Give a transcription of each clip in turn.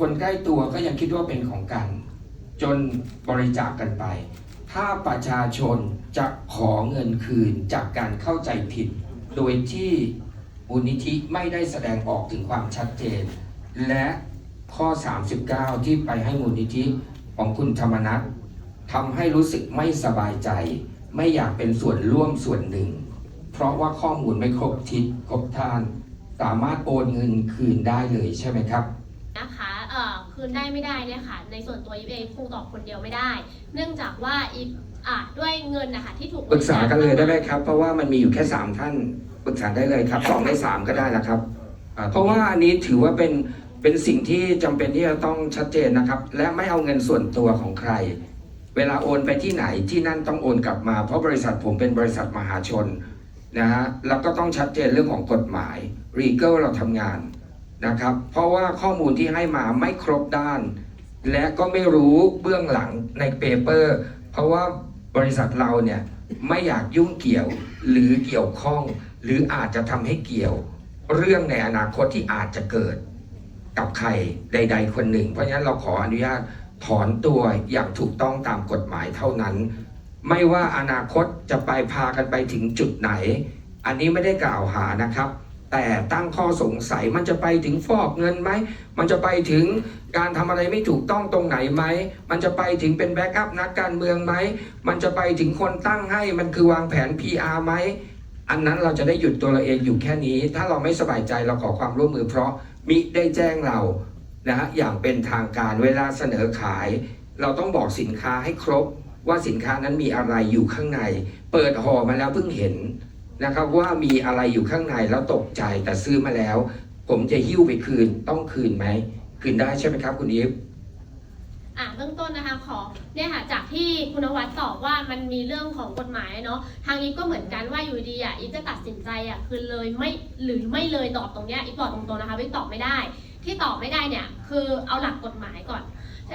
คนใกล้ตัวก็ยังคิดว่าเป็นของกัน จนบริจาคกันไป ถ้าประชาชนจะขอเงินคืนจากการเข้าใจผิด โดยที่มูลนิธิไม่ได้แสดงออกถึงความชัดเจน และข้อ 39 ที่ไปให้มูลนิธิของคุณธรรมนัฐทำให้รู้สึกไม่สบายใจ ไม่อยากเป็นส่วนร่วมส่วนหนึ่ง เพราะว่าข้อมูลไม่ครบทิศครบทาน สามารถโอนเงินคืนได้เลยใช่ไหมครับ คืนได้ไม่ได้เนี่ยค่ะ ในส่วนตัวอีฟเองคงตอบคนเดียวไม่ได้ เนื่องจากว่าอีฟอะด้วยเงินนะคะที่ถูกปรึกษากันเลยได้ไหมครับ เพราะว่ามันมีอยู่แค่สามท่านปรึกษาได้เลยครับสองในสามก็ได้แล้วครับเพราะว่าอันนี้ถือว่าเป็นเป็นสิ่งที่จำเป็นที่จะต้องชัดเจนนะครับ และไม่เอาเงินส่วนตัวของใคร เวลาโอนไปที่ไหนที่นั่นต้องโอนกลับมา เพราะบริษัทผมเป็นบริษัทมหาชนนะฮะแล้วก็ต้องชัดเจนเรื่องของกฎหมาย r e g a l เราทำงาน นะครับ เพราะว่าข้อมูลที่ให้มาไม่ครบด้าน และก็ไม่รู้เบื้องหลังในเปเปอร์ เพราะว่าบริษัทเราเนี่ยไม่อยากยุ่งเกี่ยวหรือเกี่ยวข้อง หรืออาจจะทำให้เกี่ยว เรื่องในอนาคตที่อาจจะเกิด กับใครใด ๆ คนหนึ่ง เพราะฉะนั้นเราขออนุญาตถอนตัวอย่างถูกต้องตามกฎหมายเท่านั้น ไม่ว่าอนาคตจะไปพากันไปถึงจุดไหน อันนี้ไม่ได้กล่าวหานะครับ แต่ตั้งข้อสงสัยมันจะไปถึงฟอกเงินไหม มันจะไปถึงการทำอะไรไม่ถูกต้องตรงไหนไหม มันจะไปถึงเป็นแบ็กอัพนักการเมืองไหม มันจะไปถึงคนตั้งให้มันคือวางแผน PR ไหม อันนั้นเราจะได้หยุดตัวเราเองอยู่แค่นี้ ถ้าเราไม่สบายใจเราขอความร่วมมือเพราะมิได้แจ้งเรานะฮะอย่างเป็นทางการเวลาเสนอขาย เราต้องบอกสินค้าให้ครบว่าสินค้านั้นมีอะไรอยู่ข้างใน เปิดห่อมาแล้วเพิ่งเห็น นะครับว่ามีอะไรอยู่ข้างในแล้วตกใจแต่ซื้อมาแล้ว ผมจะหิ้วไปคืนต้องคืนไหม คืนได้ใช่ไหมครับ คุณอีฟอะเบื้องต้นนะคะขอเนี่ยค่ะจากที่คุณนวัดตอบว่ามันมีเรื่องของกฎหมายเนาะทางอีฟก็เหมือนกันว่าอยู่ดีอะอีฟจะตัดสินใจอะคือเลยไม่หรือไม่เลยตอบตรงเนี้ยอีฟบอกตรงๆนะคะอีฟตอบไม่ได้ ที่ตอบไม่ได้เนี่ยคือเอาหลักกฎหมายก่อน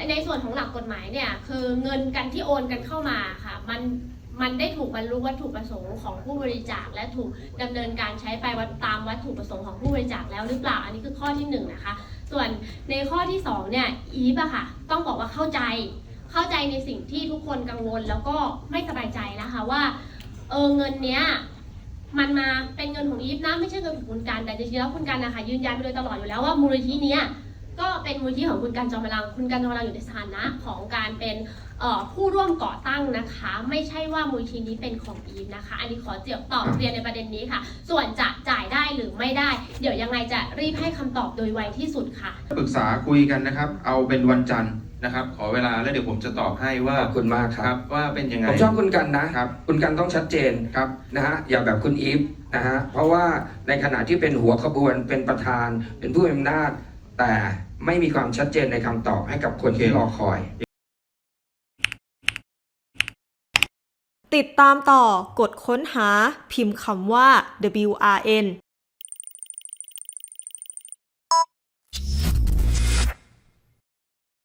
ในส่วนของหลักกฎหมายเนี่ยคือเงินกันที่โอนกันเข้ามาค่ะ มัน มันได้ถูกบรรลุวัตถุประสงค์ของผู้บริจาค และถูกดำเนินการใช้ไปวัดตามวัตถุประสงค์ของผู้บริจาคแล้วหรือเปล่า อันนี้คือข้อที่หนึ่งนะคะ ส่วนในข้อที่สองเนี่ยอีฟอะค่ะต้องบอกว่าเข้าใจ เข้าใจในสิ่งที่ทุกคนกังวลแล้วก็ไม่สบายใจนะคะว่าเออเงินเนี้ยมันมาเป็นเงินของอีฟนะไม่ใช่เงินของคุณกันแต่จริงๆแล้วคุณกันนะคะยืนยันไปโดยตลอดอยู่แล้วว่ามูลนิธิเนี้ย ก็เป็นมูลนิธิของคุณกันจอมพลัง คุณกันจอมพลังอยู่ในสถานะของการเป็นเอ่อผู้ร่วมก่อตั้งนะคะ ไม่ใช่ว่ามูลนิธินี้เป็นของอีฟนะคะ อันนี้ขอเจียบตอบเรียนในประเด็นนี้ค่ะ ส่วนจะจ่ายได้หรือไม่ได้ เดี๋ยวยังไงจะรีบให้คำตอบโดยไวที่สุดค่ะปรึกษาคุยกันนะครับ เอาเป็นวันจันทร์นะครับ ขอเวลาแล้วเดี๋ยวผมจะตอบให้ว่าขอบคุณมากคครัรับบว่าเป็นยังไงผมชอบคุณกันนะครับ คุณกันต้องชัดเจนครับนะฮะอย่าแบบคุณอีฟนะฮะเพราะว่าในขณะที่เป็นหัวขบวนเป็นประธานเป็นผู้มีอำนาจ แต่ไม่มีความชัดเจนในคำตอบให้กับคนที่รอคอย ติดตามต่อกดค้นหาพิมพ์คำว่า WRN